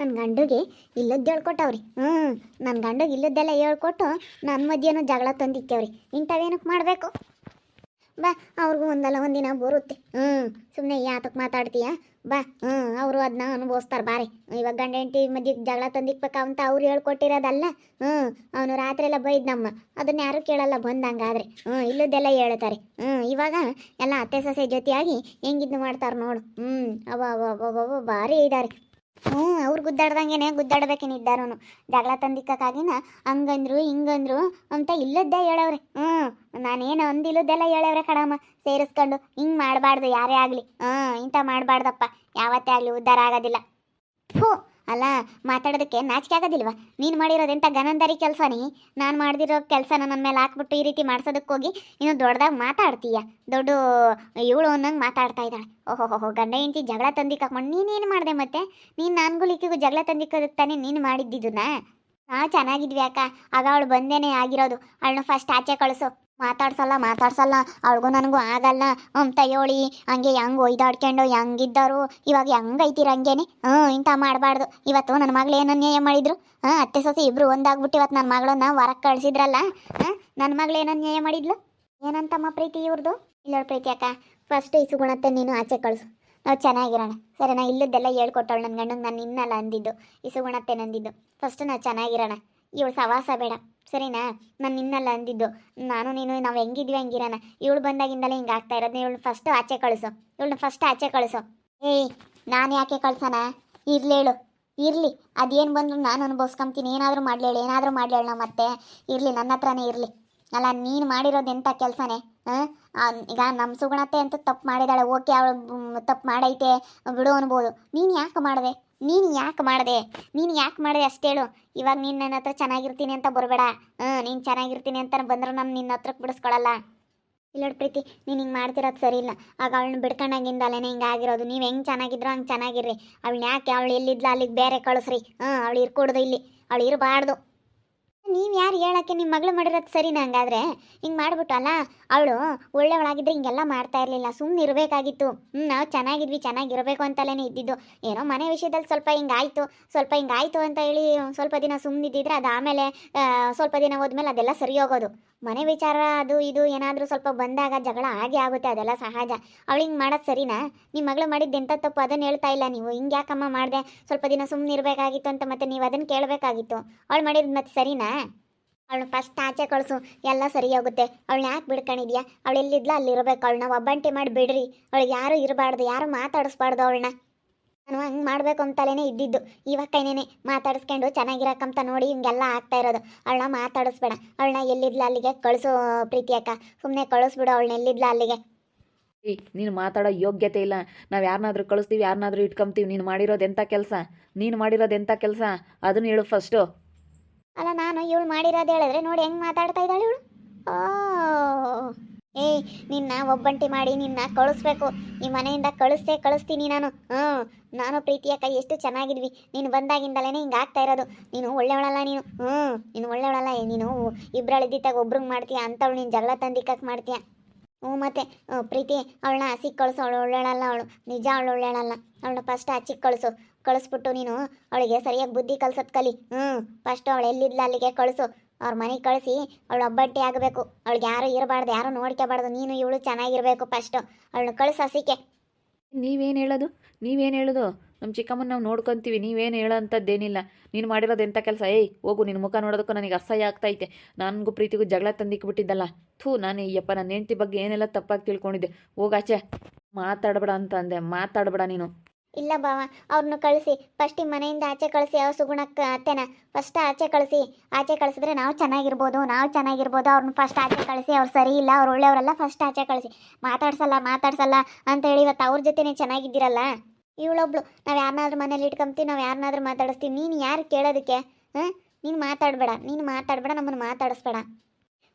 ನನ್ನ ಗಂಡಗೆ ಇಲ್ಲದ್ದು ಹೇಳ್ಕೊಟ್ಟವ್ರಿ. ಹ್ಞೂ ನನ್ನ ಗಂಡಗೆ ಇಲ್ಲದ್ದೆಲ್ಲ ಹೇಳ್ಕೊಟ್ಟು ನನ್ನ ಮಧ್ಯೆನೂ ಜಗಳ ತಂದಿತ್ತೇವ್ರಿ ಇಂಥವೇನಕ್ಕೆ ಮಾಡಬೇಕು? ಬಾ, ಅವ್ರಿಗೂ ಒಂದಲ್ಲ ಒಂದಿನ ಬರುತ್ತೆ. ಹ್ಞೂ ಸುಮ್ಮನೆ ಯಾತಕ್ಕೆ ಮಾತಾಡ್ತೀಯ? ಬಾ ಹ್ಞೂ ಅವರು ಅದನ್ನ ಅನುಭವಿಸ್ತಾರೆ ಬಾರಿ. ಇವಾಗ ಗಂಡ ಹೆಂಡತಿ ಮಧ್ಯಕ್ಕೆ ಜಗಳ ತಂದಿಕ್ಬೇಕಂತ ಅವ್ರು ಹೇಳ್ಕೊಟ್ಟಿರೋದಲ್ಲ. ಹ್ಞೂ ಅವನು ರಾತ್ರಿ ಎಲ್ಲ ಬೈದ್ ನಮ್ಮ ಅದನ್ನ ಯಾರು ಕೇಳಲ್ಲ ಬಂದಂಗಾದ್ರೆ. ಹ್ಞೂ ಇಲ್ಲದೆಲ್ಲ ಹೇಳ್ತಾರೆ. ಹ್ಞೂ ಇವಾಗ ಎಲ್ಲ ಅತ್ತೆ ಸೊಸೆ ಜೊತೆಯಾಗಿ ಹೆಂಗಿದ್ದು ಮಾಡ್ತಾರೆ ನೋಡು. ಹ್ಞೂ ಅವ ಅವ ಭಾರಿ ಇದ್ದಾರೆ ಹ್ಞೂ ಅವ್ರು ಗುದ್ದಾಡ್ದಂಗೆನೆ ಗುದ್ದಾಡ್ಬೇಕೇನಿದ್ದಾರು ಜಗಳ ತಂದಿಕ್ಕಾಗಿನ ಹಂಗಂದ್ರು, ಹಿಂಗಂದ್ರು ಅಂತ ಇಲ್ಲದ್ದೇ ಹೇಳವ್ರೆ. ಹ್ಞೂ ನಾನೇನು ಅಂದಿಲ್ಲದೆಲ್ಲ ಹೇಳವ್ರೆ ಕಡಮ್ಮ ಸೇರಿಸ್ಕೊಂಡು ಹಿಂಗೆ ಮಾಡಬಾರ್ದು, ಯಾರೇ ಆಗಲಿ. ಹ್ಞೂ ಇಂಥ ಮಾಡಬಾರ್ದಪ್ಪ. ಯಾವತ್ತೇ ಆಗಲಿ ಉದ್ಧಾರ ಆಗೋದಿಲ್ಲ. ಹೋ ಅಲ್ಲ, ಮಾತಾಡೋದಕ್ಕೆ ನಾಚಿಕೆ ಆಗೋದಿಲ್ವಾ? ನೀನು ಮಾಡಿರೋದೆಂಥ ಗನಂದರಿ ಕೆಲಸನೇ? ನಾನು ಮಾಡ್ದಿರೋ ಕೆಲಸನ ನನ್ನ ಮೇಲೆ ಹಾಕ್ಬಿಟ್ಟು ಈ ರೀತಿ ಮಾಡ್ಸೋದಕ್ಕೋಗಿ ಇನ್ನು ದೊಡ್ಡದಾಗಿ ಮಾತಾಡ್ತೀಯ? ದೊಡ್ಡ ಇವಳು ಅನ್ನಂಗೆ ಮಾತಾಡ್ತಾ ಇದ್ದಾಳೆ. ಓಹೋ ಗಂಡ ಹೆಂಡತಿ ಜಗಳ ತಂದಿಕ್ಕಾಕೊಂಡು ನೀನೇನು ಮಾಡಿದೆ ಮತ್ತೆ? ನೀನು ನನಗೂ ಲಿಕ್ಕಿಗೂ ಜಗಳ ತಂದಿಕ್ಕೋದಕ್ಕೆ ತಾನೆ ನೀನು ಮಾಡಿದ್ದಿದ್ದನ್ನ ಹಾಂ ಚೆನ್ನಾಗಿದ್ವಿ ಅಕ್ಕ. ಆಗ ಅವಳು ಬಂದೇನೆ ಆಗಿರೋದು. ಅವಳನ್ನ ಫಸ್ಟ್ ಆಚೆ ಕಳಿಸು. ಮಾತಾಡ್ಸಲ್ಲ ಮಾತಾಡ್ಸಲ್ಲ. ಅವಳಿಗೂ ನನಗೂ ಆಗಲ್ಲ. ಅಂತ ಹೇಳಿ ಹಂಗೆ ಹೆಂಗೆ ಒಯ್ದಾಡ್ಕೊಂಡು ಹೆಂಗಿದ್ದರು. ಇವಾಗ ಹೆಂಗೈತಿರ ಹಂಗೇನೆ ಹ್ಞೂ ಇಂಥ ಮಾಡಬಾರ್ದು. ಇವತ್ತು ನನ್ನ ಮಗಳು ಏನು ಅನ್ಯಾಯ ಮಾಡಿದ್ರು? ಹಾಂ ಅತ್ತೆ ಸೊಸೆ ಇಬ್ಬರು ಒಂದಾಗ್ಬಿಟ್ಟು ಇವತ್ತು ನನ್ನ ಮಗಳನ್ನ ಹೊರಗೆ ಕಳಿಸಿದ್ರಲ್ಲ? ಹಾಂ ನನ್ನ ಮಗಳು ಏನು ಅನ್ಯಾಯ ಮಾಡಿದ್ಲು? ಏನಂತಮ್ಮ ಪ್ರೀತಿ ಇವ್ರದ್ದು ಇಲ್ಲ ಪ್ರೀತಿ ಅಕ್ಕ ಫಸ್ಟ್ ಇಸು ಗುಣತೆ ನೀನು ಆಚೆ ಕಳಿಸು. ನಾವು ಚೆನ್ನಾಗಿರೋಣ. ಸರಿ, ನಾ ಇಲ್ಲದ್ದೆಲ್ಲ ಹೇಳ್ಕೊಟ್ಟವಳು ನನ್ನ ಗಂಡನ ನಾನು ಇನ್ನಲ್ಲ ಅಂದಿದ್ದು. ಇಸು ಗುಣತೆ ನಂದಿದ್ದು. ಫಸ್ಟ್ ನಾವು ಚೆನ್ನಾಗಿರೋಣ. ಇವಳು ಸವಾಸ ಬೇಡ. ಸರಿನಾ? ನಾನು ನಿನ್ನಲ್ಲ ಅಂದಿದ್ದು. ನಾನು, ನೀನು, ನಾವು ಹೆಂಗಿದ್ವಿ ಹಂಗಿರೋಣ. ಇವಳು ಬಂದಾಗಿಂದಲೇ ಹಿಂಗೆ ಆಗ್ತಾ ಇರೋದು ಇವಳು ಫಸ್ಟ್ ಆಚೆ ಕಳಿಸು. ಇವಳನ್ನ ಫಸ್ಟ್ ಆಚೆ ಕಳಿಸು. ಏಯ್, ನಾನು ಯಾಕೆ ಕಳ್ಸೋಣ? ಇರ್ಲೇಳು ಇರಲಿ. ಅದೇನು ಬಂದ್ರು ನಾನು ಅನುಭವಿಸ್ಕೊಂತೀನಿ ಏನಾದರೂ ಮಾಡಲೇಳು ಏನಾದರೂ ಮಾಡಲೇಳು ಮತ್ತೆ. ಇರಲಿ ನನ್ನ ಹತ್ರನೇ ಇರಲಿ. ಅಲ್ಲ, ನೀನು ಮಾಡಿರೋದು ಎಂಥ ಕೆಲಸನೇ? ಹಾಂ? ಈಗ ನಮ್ಮ ಸುಗುಣತೆ ಅಂತ ತಪ್ಪು ಮಾಡಿದಾಳೆ. ಓಕೆ, ಅವಳು ತಪ್ಪು ಮಾಡೈತೆ. ಬಿಡು ಅನ್ಬೋದು. ನೀನು ಯಾಕೆ ಮಾಡಿದೆ? ನೀನು ಯಾಕೆ ಮಾಡಿದೆ? ನೀನು ಯಾಕೆ ಮಾಡಿದೆ ಅಷ್ಟೇಳು ಇವಾಗ ನೀನು ನನ್ನ ಹತ್ರ ಚೆನ್ನಾಗಿರ್ತೀನಿ ಅಂತ ಬರಬೇಡ. ಹಾಂ, ನೀನು ಚೆನ್ನಾಗಿರ್ತೀನಿ ಅಂತ ಬಂದರೂ ನಾನು ನಿನ್ನ ಹತ್ರಕ್ಕೆ ಬಿಡಿಸ್ಕೊಳಲ್ಲ ಇಲ್ಲೋಡ್ ಪ್ರೀತಿ, ನೀನು ಹಿಂಗೆ ಮಾಡ್ತಿರೋದು ಸರಿ ಇಲ್ಲ. ಆಗ ಅವಳನ್ನ ಬಿಡ್ಕೊಂಡಾಗಿಂದಲೇ ಹಿಂಗೆ ಆಗಿರೋದು. ನೀವು ಹೆಂಗೆ ಚೆನ್ನಾಗಿದ್ರು ಹಂಗೆ ಚೆನ್ನಾಗಿರ್ರಿ. ಅವಳನ್ನ ಯಾಕೆ? ಅವಳು ಎಲ್ಲಿದ್ಲ ಅಲ್ಲಿಗೆ ಬೇರೆ ಕಳಿಸ್ರಿ. ಹಾಂ, ಅವಳು ಇರ್ಕೊಡ್ದು ಇಲ್ಲಿ. ಅವಳು ಇರಬಾರ್ದು. ನೀವು ಯಾರು ಹೇಳಕ್ಕೆ ನಿಮ್ಮ ಮಗಳು ಮಾಡಿರೋದು ಸರಿನಾ ಹಂಗಾದ್ರೆ ಹಿಂಗೆ ಮಾಡ್ಬಿಟ್ಟಲ್ಲ? ಅವಳು ಒಳ್ಳೆಯವಳಾಗಿದ್ದರೆ ಹಿಂಗೆಲ್ಲ ಮಾಡ್ತಾ ಇರಲಿಲ್ಲ. ಸುಮ್ಮನೆ ಇರಬೇಕಾಗಿತ್ತು. ಹ್ಞೂ ನಾವು ಚೆನ್ನಾಗಿದ್ವಿ, ಚೆನ್ನಾಗಿರಬೇಕು ಅಂತಲೇ ಇದ್ದಿದ್ದು. ಏನೋ ಮನೆ ವಿಷಯದಲ್ಲಿ ಸ್ವಲ್ಪ ಹಿಂಗಾಯ್ತು ಸ್ವಲ್ಪ ಹಿಂಗಾಯ್ತು ಅಂತ ಹೇಳಿ ಸ್ವಲ್ಪ ದಿನ ಸುಮ್ಮನಿದ್ದಿದ್ರೆ ಅದು ಆಮೇಲೆ ಸ್ವಲ್ಪ ದಿನ ಹೋದ್ಮೇಲೆ ಅದೆಲ್ಲ ಸರಿ ಹೋಗೋದು. ಮನೆ ವಿಚಾರ, ಅದು ಇದು, ಏನಾದರೂ ಸ್ವಲ್ಪ ಬಂದಾಗ ಜಗಳ ಆಗೇ ಆಗುತ್ತೆ, ಅದೆಲ್ಲ ಸಹಜ. ಅವಳು ಹಿಂಗೆ ಮಾಡೋದು ಸರಿನಾ? ನಿಮ್ಮ ಮಗಳು ಮಾಡಿದ್ದು ಎಂಥ ತಪ್ಪು? ಅದನ್ನು ಹೇಳ್ತಾ ಇಲ್ಲ ನೀವು. ಹಿಂಗೆ ಯಾಕಮ್ಮ ಮಾಡಿದೆ? ಸ್ವಲ್ಪ ದಿನ ಸುಮ್ಮನೆ ಇರಬೇಕಾಗಿತ್ತು ಅಂತ ಮತ್ತೆ ನೀವು ಅದನ್ನು ಕೇಳಬೇಕಾಗಿತ್ತು. ಅವಳು ಮಾಡಿದ್ದು ಮತ್ತೆ ಸರಿನಾ? ಅವಳು ಫಸ್ಟ್ ಆಚೆ ಕಳಿಸು. ಎಲ್ಲ ಸರಿ ಹೋಗುತ್ತೆ. ಅವಳನ್ನ ಯಾಕೆ ಬಿಡ್ಕೊಂಡಿದ್ಯಾ? ಅವಳು ಎಲ್ಲಿದ್ಲ? ಅಲ್ಲಿ ಇರಬೇಕು ಅವಳನ್ನ ಒಬ್ಬಂಟಿ ಮಾಡಿ ಬಿಡ್ರಿ. ಅವಳಿಗೆ ಯಾರು ಇರಬಾರ್ದು? ಯಾರು ಮಾತಾಡಿಸ್ಬಾರ್ದು ಅವಳನ್ನ? ನಾನು ಹಂಗೆ ಮಾಡಬೇಕು ಅಂತಲೇ ಇದ್ದಿದ್ದು. ಇವಾಗ ಕೈನೇನೆ ಮಾತಾಡಿಸ್ಕೊಂಡು ಚೆನ್ನಾಗಿರಕ್ಕಂತ ನೋಡಿ ಹಿಂಗೆಲ್ಲ ಆಗ್ತಾ ಇರೋದು. ಅವಳನ್ನ ಮಾತಾಡಿಸ್ಬೇಡ. ಅವಳನ್ನ ಎಲ್ಲಿದ್ಲ ಅಲ್ಲಿಗೆ ಕಳಿಸು ಪ್ರೀತಿ ಅಕ್ಕ. ಸುಮ್ಮನೆ ಕಳಿಸ್ಬಿಡು ಅವಳನ್ನ ಎಲ್ಲಿದ್ಲ ಅಲ್ಲಿಗೆ. ಏಯ್ ನೀನು ಮಾತಾಡೋ ಯೋಗ್ಯತೆ ಇಲ್ಲ. ನಾವು ಯಾರನ್ನಾದ್ರೂ ಕಳಿಸ್ತೀವಿ ಯಾರನ್ನಾದ್ರೂ ಇಟ್ಕೊಂತೀವಿ ನೀನು ಮಾಡಿರೋದು ಎಂಥ ಕೆಲಸ? ನೀನು ಮಾಡಿರೋದು ಎಂಥ ಕೆಲಸ? ಅದನ್ನು ಹೇಳು ಫಸ್ಟು ಅಲ್ಲ ನಾನು ಇವಳು ಮಾಡಿರೋದು ಹೇಳಿದ್ರೆ ನೋಡಿ ಹೆಂಗೆ ಮಾತಾಡ್ತಾ ಇದ್ದಾಳೆ ಇವಳು. ಓ. ಏಯ್ ನಿನ್ನ ಒಬ್ಬಂಟಿ ಮಾಡಿ ನಿನ್ನ ಕಳಿಸ್ಬೇಕು. ಈ ಮನೆಯಿಂದ ಕಳಿಸ್ತೇ ಕಳಿಸ್ತೀನಿ ನಾನು. ಹ್ಞೂ, ನಾನು ಪ್ರೀತಿಯ ಕೈ ಎಷ್ಟು ಚೆನ್ನಾಗಿದ್ವಿ. ನೀನು ಬಂದಾಗಿಂದಲೇ ಹಿಂಗೆ ಆಗ್ತಾ ಇರೋದು. ನೀನು ಒಳ್ಳೆಯವಳಲ್ಲ ನೀನು. ಹ್ಞೂ, ನೀನು ಒಳ್ಳೆಯವಳಲ್ಲ. ನೀನು ಇಬ್ಬರಳಿದ್ದಿತ್ತಾಗ ಒಬ್ರಿಗೆ ಮಾಡ್ತೀಯ ಅಂತವಳು ನೀನು ಜಗಳ ತಂದಿಕ್ಕಕ್ಕೆ ಮಾಡ್ತೀಯ. ಹ್ಞೂ ಮತ್ತೆ ಪ್ರೀತಿ, ಅವಳನ್ನ ಹಸಿಗೆ ಕಳಿಸು. ಅವಳು ಒಳ್ಳೆಯಳಲ್ಲ ಅವಳು. ನಿಜ ಅವಳು ಒಳ್ಳೆಯಳಲ್ಲ ಅವಳನ್ನ ಫಸ್ಟ್ ಹಚ್ಚಿಗೆ ಕಳಿಸು. ಕಳಿಸ್ಬಿಟ್ಟು ನೀನು ಅವಳಿಗೆ ಸರಿಯಾಗಿ ಬುದ್ಧಿ ಕಲ್ಸೋದು ಕಲಿ. ಹ್ಞೂ ಫಸ್ಟ್ ಅವಳು ಎಲ್ಲಿದ್ಲ ಅಲ್ಲಿಗೆ ಕಳಿಸು. ಅವ್ರ ಮನೆಗೆ ಕಳಿಸಿ ಅವಳು ಒಬ್ಬಟ್ಟಿ ಆಗಬೇಕು. ಅವಳಿಗೆ ಯಾರು ಇರಬಾರ್ದು, ಯಾರು ನೋಡ್ಕೋಬಾರ್ದು ನೀನು ಇವಳು ಚೆನ್ನಾಗಿರ್ಬೇಕು ಫಸ್ಟ್ ಅವಳನ್ನ ಕಳಿಸು ಹಸಿಕೆ. ನೀವೇನು ಹೇಳೋದು? ನೀವೇನು ಹೇಳೋದು? ನಮ್ಮ ಚಿಕ್ಕಮ್ಮನ ನಾವು ನೋಡ್ಕೊತೀವಿ. ನೀವೇನು ಹೇಳೋಂಥದ್ದೇನಿಲ್ಲ. ನೀನು ಮಾಡಿರೋದು ಎಂಥ ಕೆಲಸ? ಏಯ್, ಹೋಗು ನಿನ್ನ ಮುಖ ನೋಡೋದಕ್ಕೂ ನನಗೆ ಅಸಹ್ಯ ಆಗ್ತೈತೆ. ನನಗೂ ಪ್ರೀತಿಗೂ ಜಗಳ ತಂದಿಕ್ಬಿಟ್ಟಿದ್ದಲ್ಲ ಥೂ, ನಾನು ಅಯ್ಯಪ್ಪ ನನ್ನ ಹೆಂಡತಿ ಬಗ್ಗೆ ಏನೆಲ್ಲ ತಪ್ಪಾಗಿ ತಿಳ್ಕೊಂಡಿದ್ದೆ. ಹೋಗಾಚೆ ಮಾತಾಡಬೇಡ ಅಂತ ಅಂದೆ. ಮಾತಾಡಬೇಡ ನೀನು. ಇಲ್ಲ ಬಾವ ಅವ್ರನ್ನ ಕಳಿಸಿ. ಫಸ್ಟ್ ಈ ಮನೆಯಿಂದ ಆಚೆ ಕಳಿಸಿ, ಅವ್ರ ಸುಗುಣಕ್ಕೆ ಅತ್ತೆನ. ಫಸ್ಟ್ ಆಚೆ ಕಳಿಸಿ. ಆಚೆ ಕಳಿಸಿದ್ರೆ ನಾವು ಚೆನ್ನಾಗಿರ್ಬೋದು ನಾವು ಚೆನ್ನಾಗಿರ್ಬೋದು. ಅವ್ರನ್ನ ಫಸ್ಟ್ ಆಚೆ ಕಳಿಸಿ, ಅವ್ರು ಸರಿ ಇಲ್ಲ, ಅವ್ರು ಒಳ್ಳೆಯವರೆಲ್ಲ ಫಸ್ಟ್ ಆಚೆ ಕಳಿಸಿ. ಮಾತಾಡ್ಸಲ್ಲ ಮಾತಾಡ್ಸಲ್ಲ ಅಂತ ಹೇಳಿ ಇವತ್ತು ಅವ್ರ ಜೊತೆನೇ ಚೆನ್ನಾಗಿದ್ದೀರಲ್ಲ? ಇವಳೊಬ್ಳು, ನಾವು ಯಾರನ್ನಾದ್ರೂ ಮನೇಲಿ ಇಟ್ಕೊಂತೀವಿ, ನಾವು ಯಾರನ್ನಾದ್ರೂ ಮಾತಾಡಿಸ್ತೀವಿ. ನೀನು ಯಾರು ಕೇಳೋದಕ್ಕೆ? ಹಾಂ? ನೀನು ಮಾತಾಡಬೇಡ ನೀನು ಮಾತಾಡಬೇಡ ನಮ್ಮನ್ನು ಮಾತಾಡಿಸ್ಬೇಡ.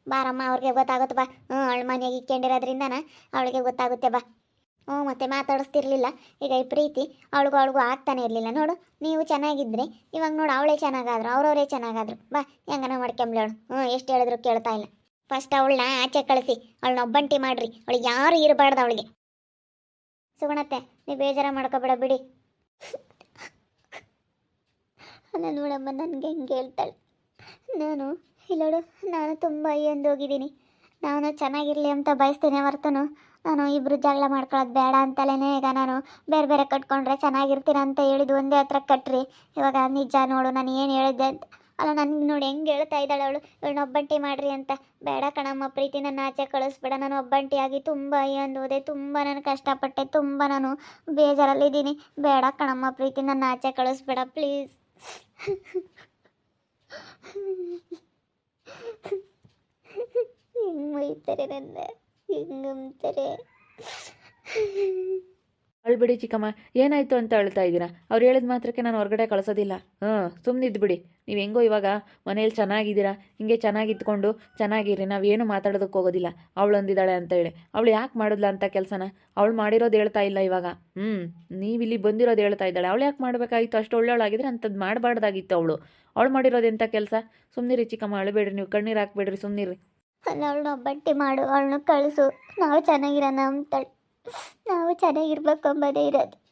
ಬಾರಮ್ಮ, ಅವ್ರಿಗೆ ಗೊತ್ತಾಗುತ್ತೆ ಬಾ. ಹ್ಞೂ ಅಳ್ಮನೆಯಾಗಿ ಇಕ್ಕೊಂಡಿರೋದ್ರಿಂದನ ಅವಳಿಗೆ ಗೊತ್ತಾಗುತ್ತೆ ಬಾ. ಹ್ಞೂ, ಮತ್ತೆ ಮಾತಾಡಿಸ್ತಿರ್ಲಿಲ್ಲ. ಈಗ ಈ ಪ್ರೀತಿ ಅವಳಿಗೂ ಅವಳಿಗೂ ಆಗ್ತಾನೆ ಇರಲಿಲ್ಲ. ನೋಡು, ನೀವು ಚೆನ್ನಾಗಿದ್ದರೆ ಇವಾಗ ನೋಡು ಅವಳೇ ಚೆನ್ನಾಗಾದ್ರು, ಅವ್ರವರೇ ಚೆನ್ನಾಗಾದ್ರು. ಬಾ, ಹೆಂಗನ ಮಾಡ್ಕೊಂಬ್ಲೇಳು ಹ್ಞೂ, ಎಷ್ಟು ಹೇಳಿದ್ರು ಕೇಳ್ತಾ ಇಲ್ಲ. ಫಸ್ಟ್ ಅವಳನ್ನ ಆಚೆ ಕಳಿಸಿ, ಅವಳನ್ನ ಒಬ್ಬಂಟಿ ಮಾಡ್ರಿ. ಅವಳಿಗೆ ಯಾರು ಇರಬಾರ್ದು ಅವಳಿಗೆ. ಸುಗುಣತ್ತೆ, ನೀವು ಬೇಜಾರ ಮಾಡ್ಕೋಬೇಡ ಬಿಡಿ. ಅಲ್ಲ ನೋಡಮ್ಮ, ನನಗೆ ಹೆಂಗೆ ಹೇಳ್ತಾಳೆ. ನಾನು, ಇಲ್ಲೋಡು, ನಾನು ತುಂಬ ಹೋಗಿದ್ದೀನಿ ನಾನು ಚೆನ್ನಾಗಿರಲಿ ಅಂತ ಬಯಸ್ತೇನೆ ಹೊರ್ತನು. ನಾನು ಇಬ್ಬರು ಜಗಳ ಮಾಡ್ಕೊಳ್ಳೋದು ಬೇಡ ಅಂತಲೇ ಈಗ ನಾನು ಬೇರೆ ಬೇರೆ ಕಟ್ಕೊಂಡ್ರೆ ಚೆನ್ನಾಗಿರ್ತೀನಿ ಅಂತ ಹೇಳಿದ್ದು ಒಂದೇ ಹತ್ರ ಕಟ್ರಿ. ಇವಾಗ ನಿಜ ನೋಡು, ನಾನು ಏನು ಹೇಳಿದ್ದೆ ಅಂತ. ಅಲ್ಲ ನನಗೆ ನೋಡಿ ಹೆಂಗೆ ಹೇಳ್ತಾ ಇದ್ದಾಳೆ ಅವಳು. ಇವಳನ್ನ ಒಬ್ಬಂಟಿ ಮಾಡ್ರಿ ಅಂತ. ಬೇಡ ಕಣಮ್ಮ, ಪ್ರೀತಿ ನನ್ನ ಆಚೆ ಕಳಿಸ್ಬೇಡ. ನಾನು ಒಬ್ಬಂಟಿಯಾಗಿ ತುಂಬ ಹೋದೆ ತುಂಬ ನಾನು ಕಷ್ಟಪಟ್ಟೆ, ತುಂಬ ನಾನು ಬೇಜಾರಲ್ಲಿದ್ದೀನಿ. ಬೇಡ ಕಣಮ್ಮ, ಪ್ರೀತಿ ನನ್ನ ಆಚೆ ಕಳಿಸ್ಬೇಡ, ಪ್ಲೀಸ್. ಹಿಂಗೆ ಮೈತಾರೆ ನನ್ನ ಹಿಂಗೆ ಅಂತಾರೆ ಅಳ್ಬಿಡಿ ಚಿಕ್ಕಮ್ಮ, ಏನಾಯಿತು ಅಂತ ಅಳ್ತಾ ಇದ್ದೀರಾ ಅವ್ರು ಹೇಳಿದ ಮಾತ್ರಕ್ಕೆ ನಾನು ಹೊರಗಡೆ ಕಳಿಸೋದಿಲ್ಲ. ಹಾಂ ಸುಮ್ಮನಿದ್ದು ಬಿಡಿ. ನೀವು ಹೆಂಗೋ ಇವಾಗ ಮನೇಲಿ ಚೆನ್ನಾಗಿದ್ದೀರಾ? ಹಿಂಗೆ ಚೆನ್ನಾಗಿದ್ಕೊಂಡು ಚೆನ್ನಾಗಿರಿ ನಾವೇನು ಮಾತಾಡೋದಕ್ಕೆ ಹೋಗೋದಿಲ್ಲ. ಅವಳು ಅಂದಿದ್ದಾಳೆ ಅಂತ ಹೇಳಿ. ಅವಳು ಯಾಕೆ ಮಾಡಿದ್ಲ ಅಂತ ಕೆಲಸನ? ಅವಳು ಮಾಡಿರೋದು ಹೇಳ್ತಾ ಇಲ್ಲ ಇವಾಗ. ಹ್ಞೂ ನೀವು ಇಲ್ಲಿ ಬಂದಿರೋದು ಹೇಳ್ತಾ ಇದ್ದಾಳೆ. ಅವಳು ಯಾಕೆ ಮಾಡಬೇಕಾಗಿತ್ತು? ಅಷ್ಟು ಒಳ್ಳೆಯವಳಾಗಿದ್ರೆ ಅಂಥದ್ದು ಮಾಡಬಾರ್ದಾಗಿತ್ತು ಅವಳು. ಅವಳು ಮಾಡಿರೋದು ಎಂಥ ಕೆಲಸ? ಸುಮ್ಮನಿರಿ ಚಿಕ್ಕಮ್ಮ, ಅಳಬೇಡ್ರಿ, ನೀವು ಕಣ್ಣೀರು ಹಾಕ್ಬೇಡ್ರಿ ಸುಮ್ಮನಿರಿ ಅವಳನ್ನ ಒಬ್ಬಟ್ಟಿ ಮಾಡು, ಅವಳನ್ನ ಕಳಿಸು. ನಾವು ಚೆನ್ನಾಗಿರೋಣ ಅಂತಾಳೆ. ನಾವು ಚೆನ್ನಾಗಿರ್ಬೇಕು ಅಂಬೋದೇ ಇರೋದು.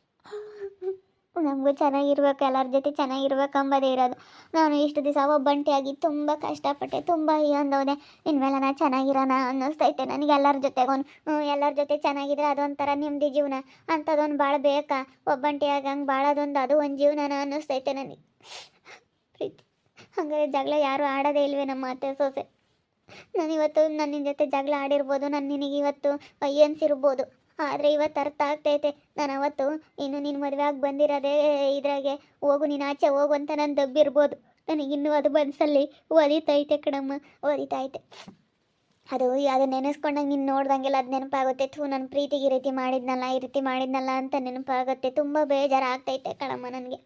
ನಮಗೂ ಚೆನ್ನಾಗಿರ್ಬೇಕು, ಎಲ್ಲರ ಜೊತೆ ಚೆನ್ನಾಗಿರ್ಬೇಕು ಅಂಬೋದೇ ಇರೋದು. ನಾನು ಇಷ್ಟು ದಿವಸ ಒಬ್ಬಂಟಿಯಾಗಿ ತುಂಬ ಕಷ್ಟಪಟ್ಟೆ, ತುಂಬ ಅಂದವನೆ. ಇನ್ಮೇಲೆ ನಾನು ಚೆನ್ನಾಗಿರೋಣ ಅನ್ನಿಸ್ತೈತೆ ನನಗೆ ಎಲ್ಲರ ಜೊತೆಗೊಂದು ಎಲ್ಲರ ಜೊತೆ ಚೆನ್ನಾಗಿದ್ರೆ ಅದೊಂಥರ ನೆಮ್ಮದಿ ಜೀವನ. ಅಂಥದ್ದೊಂದು ಭಾಳ ಬೇಕಾ? ಒಬ್ಬಂಟಿಯಾಗಿ ಹಂಗೆ ಭಾಳದೊಂದು ಅದು ಒಂದು ಜೀವನನ ಅನ್ನಿಸ್ತೈತೆ ನನಗೆ. ಪ್ರೀತಿ. ಹಂಗಾರೆ ಜಗಳ ಯಾರೂ ಆಡೋದೇ ಇಲ್ವೇ ನಮ್ಮ ಅತ್ತೆ ಸೊಸೆ. ನಾನು ಇವತ್ತು ನನ್ನ ಜೊತೆ ಜಗಳ ಆಡಿರ್ಬೋದು, ನಾನು ನಿನಗೆ ಇವತ್ತು ಅಯ್ಯನ್ಸಿರ್ಬೋದು ಆದರೆ ಇವತ್ತು ಅರ್ಥ ಆಗ್ತೈತೆ. ನಾನು ಅವತ್ತು ಇನ್ನು ನಿನ್ನ ಮದುವೆ ಆಗಿ ಬಂದಿರೋದೇ ಇದ್ರಾಗೆ ಹೋಗು, ನೀನು ಆಚೆ ಹೋಗು ಅಂತ ನಾನು ದಬ್ಬಿರ್ಬೋದು. ನನಗಿನ್ನೂ ಅದು ಮನಸ್ಸಲ್ಲಿ ಒದಿತೈತೆ ಕಣಮ್ಮ, ಒದಿತೈತೆ. ಅದು ಅದು ನೆನೆಸ್ಕೊಂಡಾಗ ನೀನು ನೋಡ್ದಂಗೆಲ್ಲ ಅದು ನೆನಪಾಗುತ್ತೆ. ಥೂ ನನ್ನ ಪ್ರೀತಿಗೆ ಈ ರೀತಿ ಮಾಡಿದ್ನಲ್ಲ, ಈ ರೀತಿ ಮಾಡಿದ್ನಲ್ಲ ಅಂತ ನೆನಪಾಗುತ್ತೆ. ತುಂಬ ಬೇಜಾರು ಆಗ್ತೈತೆ ಕಣಮ್ಮ ನನಗೆ.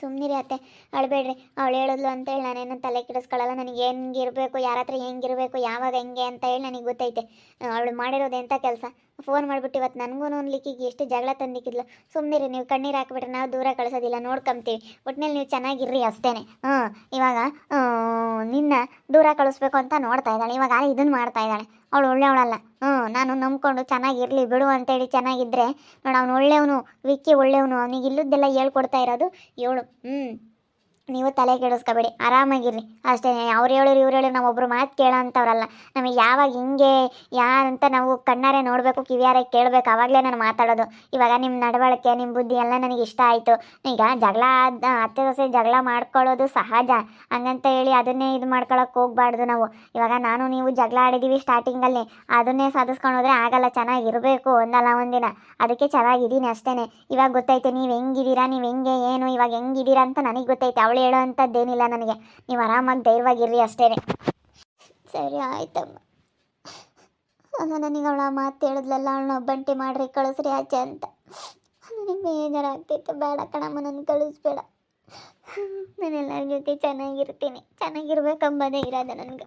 ಸುಮ್ಮನಿರಿ ಅತ್ತೆ, ಅಳಬೇಡ್ರಿ. ಅವಳು ಹೇಳಿದ್ಲು ಅಂತೇಳಿ ನಾನೇನು ತಲೆ ಕೆಡಿಸ್ಕೊಳ್ಳಲ್ಲ ನನಗೆ ಹೆಂಗಿರಬೇಕು, ಯಾರ ಹತ್ರ ಹೆಂಗಿರಬೇಕು, ಯಾವಾಗ ಹೆಂಗೆ ಅಂತ ಹೇಳಿ ನನಗೆ ಗೊತ್ತೈತೆ. ಅವಳು ಮಾಡಿರೋದು ಎಂಥ ಕೆಲಸ? ಫೋನ್ ಮಾಡಿಬಿಟ್ಟು ಇವತ್ತು ನನಗೂ ಲಿಕ್ಕಿಗೆ ಎಷ್ಟು ಜಗಳ ತಂದಿಕ್ಕಿದ್ಲು. ಸುಮ್ಮನೆ ನೀವು ಕಣ್ಣೀರು ಹಾಕ್ಬಿಟ್ರೆ ನಾವು ದೂರ ಕಳಿಸೋದಿಲ್ಲ, ನೋಡ್ಕೊಂತೀವಿ. ಒಟ್ಟಿನಲ್ಲಿ ನೀವು ಚೆನ್ನಾಗಿರ್ರಿ ಅಷ್ಟೇ ಹ್ಞೂ ಇವಾಗ ನಿನ್ನ ದೂರ ಕಳಿಸ್ಬೇಕು ಅಂತ ನೋಡ್ತಾ ಇದ್ದಾಳೆ. ಇವಾಗ ಇದನ್ನು ಮಾಡ್ತಾ ಇದ್ದಾಳೆ. ಅವಳು ಒಳ್ಳೆಯವಳಲ್ಲ. ಹ್ಞೂ ನಾನು ನಂಬ್ಕೊಂಡು ಚೆನ್ನಾಗಿರಲಿ ಬಿಡು ಅಂತೇಳಿ ಚೆನ್ನಾಗಿದ್ದರೆ ನೋಡು, ಅವ್ನು ಒಳ್ಳೆಯವನು, ವಿಕ್ಕಿ ಒಳ್ಳೆಯವನು, ಅವನಿಗೆ ಇಲ್ಲದ್ದೆಲ್ಲ ಹೇಳ್ಕೊಡ್ತಾ ಇರೋದು. ಏಳು ಹ್ಞೂ ನೀವು ತಲೆ ಕೆಡಿಸ್ಕೋಬೇಡಿ ಆರಾಮಾಗಿರ್ರಿ ಅಷ್ಟೇ, ಅವ್ರು ಹೇಳೋರು ಇವ್ರು ಹೇಳೋರು ನಾವು ಒಬ್ರು ಮಾತು ಕೇಳೋಂಥವ್ರಲ್ಲ ನಮಗೆ ಯಾವಾಗ ಹಿಂಗೆ ಯಾರಂತ ನಾವು ಕಣ್ಣಾರೆ ನೋಡಬೇಕು, ಕಿವಿಯಾರೆ ಕೇಳಬೇಕು ಆವಾಗಲೇ ನಾನು ಮಾತಾಡೋದು. ಇವಾಗ ನಿಮ್ಮ ನಡವಳಿಕೆ ನಿಮ್ಮ ಬುದ್ಧಿ ಎಲ್ಲ ನನಗೆ ಇಷ್ಟ ಆಯಿತು. ಈಗ ಜಗಳ ಆದ, ಅತ್ತೆ ಜಗಳ ಮಾಡ್ಕೊಳ್ಳೋದು ಸಹಜ. ಹಂಗಂತ ಹೇಳಿ ಅದನ್ನೇ ಇದು ಮಾಡ್ಕೊಳಕ್ಕೆ ಹೋಗ್ಬಾರ್ದು ನಾವು. ಇವಾಗ ನಾನು, ನೀವು ಜಗಳ ಆಡಿದ್ದೀವಿ ಸ್ಟಾರ್ಟಿಂಗಲ್ಲಿ. ಅದನ್ನೇ ಸಾಧಿಸ್ಕೊಂಡು ಹೋದರೆ ಆಗಲ್ಲ, ಚೆನ್ನಾಗಿರಬೇಕು, ಒಂದಲ್ಲ ಒಂದಿನ. ಅದಕ್ಕೆ ಚೆನ್ನಾಗಿದ್ದೀನಿ ಅಷ್ಟೇ ಇವಾಗ ಗೊತ್ತೈತೆ ನೀವು ಹೆಂಗಿದ್ದೀರಾ, ನೀವು ಹೆಂಗೆ, ಏನು, ಇವಾಗ ಹೆಂಗಿದ್ದೀರಾ ಅಂತ ನನಗೆ ಗೊತ್ತೈತೆ ಅವಳು ಹೇಳೋ ಅಂಥದ್ದೇನಿಲ್ಲ ನನಗೆ. ನೀವು ಆರಾಮಾಗಿ ಧೈರ್ಯವಾಗಿರ್ರಿ ಅಷ್ಟೇ ಸರಿ ಆಯ್ತಮ್ಮ. ನನಗೆ ಅವಳ ಮಾತು ಹೇಳಿದ್ಲಲ್ಲ, ಅವಳನ್ನ ಒಬ್ಬಂಟಿ ಮಾಡ್ರಿ, ಕಳಿಸ್ರಿ ಆಚೆ ಅಂತ. ನನಗೆ ಬೇಜಾರಾಗ್ತಿತ್ತು. ಬೇಡ ಕಣಮ್ಮ ನನ್ನ ಕಳಿಸ್ಬೇಡ. ನಾನು ಎಲ್ಲರ ಜೊತೆ ಚೆನ್ನಾಗಿರ್ತೀನಿ. ಚೆನ್ನಾಗಿರ್ಬೇಕಂಬದೇ ಇರೋದು ನನಗೆ.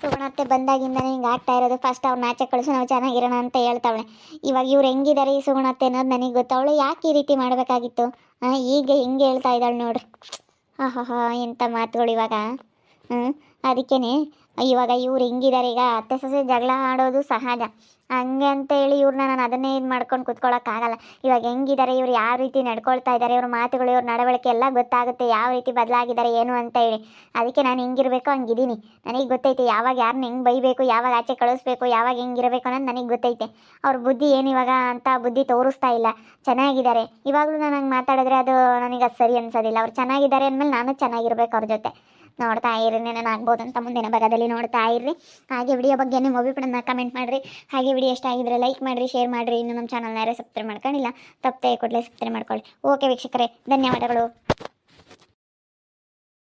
ಸುಗುಣತ್ತೆ ಬಂದಾಗಿಂದನೇ ಹಿಂಗೆ ಆಗ್ತಾ ಇರೋದು. ಫಸ್ಟ್ ಅವ್ರನ್ನ ಆಚೆ ಕಳಿಸು, ನಾವು ಚೆನ್ನಾಗಿರೋಣ ಅಂತ ಹೇಳ್ತಾವಳೆ. ಇವಾಗ ಇವ್ರು ಹೆಂಗಿದ್ದಾರೆ ಈ ಸುಗುಣತ್ತೆ ಅನ್ನೋದು ನನಗೆ ಗೊತ್ತವಳು ಯಾಕೆ ಈ ರೀತಿ ಮಾಡಬೇಕಾಗಿತ್ತು? ಈಗ ಹೆಂಗೆ ಹೇಳ್ತಾ ಇದ್ದಾಳೆ ನೋಡ್ರಿ. ಹಾ ಹಾ ಹಾ ಎಂಥ ಮಾತುಗಳು ಇವಾಗ? ಹ್ಞೂ ಅದಕ್ಕೇ ಇವಾಗ ಇವ್ರು ಹೆಂಗಿದ್ದಾರೆ ಈಗ ಅತ್ತೆ ಸೊಸೆ ಜಗಳ ಆಡೋದು ಸಹಜ. ಹಂಗೆ ಅಂತ ಹೇಳಿ ಇವ್ರನ್ನ ನಾನು ಅದನ್ನೇ ಇದು ಮಾಡ್ಕೊಂಡು ಕುತ್ಕೊಳ್ಳೋಕ್ಕಾಗಲ್ಲ ಇವಾಗ ಹೆಂಗಿದ್ದಾರೆ ಇವ್ರು ಯಾವ ರೀತಿ ನಡ್ಕೊಳ್ತಾ ಇದ್ದಾರೆ ಇವ್ರ ಮಾತುಗಳು, ಇವ್ರ ನಡವಳಿಕೆ ಎಲ್ಲ ಗೊತ್ತಾಗುತ್ತೆ, ಯಾವ ರೀತಿ ಬದಲಾಗಿದ್ದಾರೆ ಏನು ಅಂತ ಹೇಳಿ. ಅದಕ್ಕೆ ನಾನು ಹೆಂಗಿರಬೇಕು ಹಂಗಿದ್ದೀನಿ. ನನಗೆ ಗೊತ್ತೈತೆ ಯಾವಾಗ ಯಾರನ್ನ ಹೆಂಗೆ ಬೈಬೇಕು, ಯಾವಾಗ ಆಚೆ ಕಳಿಸ್ಬೇಕು, ಯಾವಾಗ ಹೆಂಗಿರಬೇಕು ಅನ್ನೋದು ನನಗೆ ಗೊತ್ತೈತೆ. ಅವ್ರ ಬುದ್ಧಿ ಏನು ಇವಾಗ ಅಂತ ಬುದ್ಧಿ ತೋರಿಸ್ತಾ ಇಲ್ಲ. ಚೆನ್ನಾಗಿದ್ದಾರೆ. ಇವಾಗಲೂ ನಾನು ಹಂಗೆ ಮಾತಾಡಿದ್ರೆ ಅದು ನನಗೆ ಅದು ಸರಿ ಅನ್ಸೋದಿಲ್ಲ. ಅವ್ರು ಚೆನ್ನಾಗಿದ್ದಾರೆ ಅಂದಮೇಲೆ ನಾನು ಚೆನ್ನಾಗಿರ್ಬೇಕು ಅವ್ರ ಜೊತೆ. ನೋಡ್ತಾ ಇರಿ ನಾನು ಆಗ್ಬೋದು ಅಂತ ಮುಂದಿನ ಭಾಗದಲ್ಲಿ ನೋಡ್ತಾ ಇರ್ರಿ ಹಾಗೆ ವಿಡಿಯೋ ಬಗ್ಗೆ ನಿಮ್ಮ ಅಭಿಪ್ರಾಯನ ಕಮೆಂಟ್ ಮಾಡಿರಿ. ಹಾಗೆ ವಿಡಿಯೋ ಇಷ್ಟ ಆಗಿದ್ರೆ ಲೈಕ್ ಮಾಡಿರಿ ಶೇರ್ ಮಾಡಿರಿ. ಇನ್ನು ನಮ್ಮ ಚಾನಲ್ನ ಯಾರೇ ಸಬ್ಸ್ಕ್ರೈಬ್ ಮಾಡ್ಕೊಂಡಿಲ್ಲ, ತಪ್ಪದೆ ಕೂಡಲೇ ಸಬ್ಸ್ಕ್ರೈಬ್ ಮಾಡ್ಕೊಳ್ಳಿ. ಓಕೆ ವೀಕ್ಷಕರೇ, ಧನ್ಯವಾದಗಳು.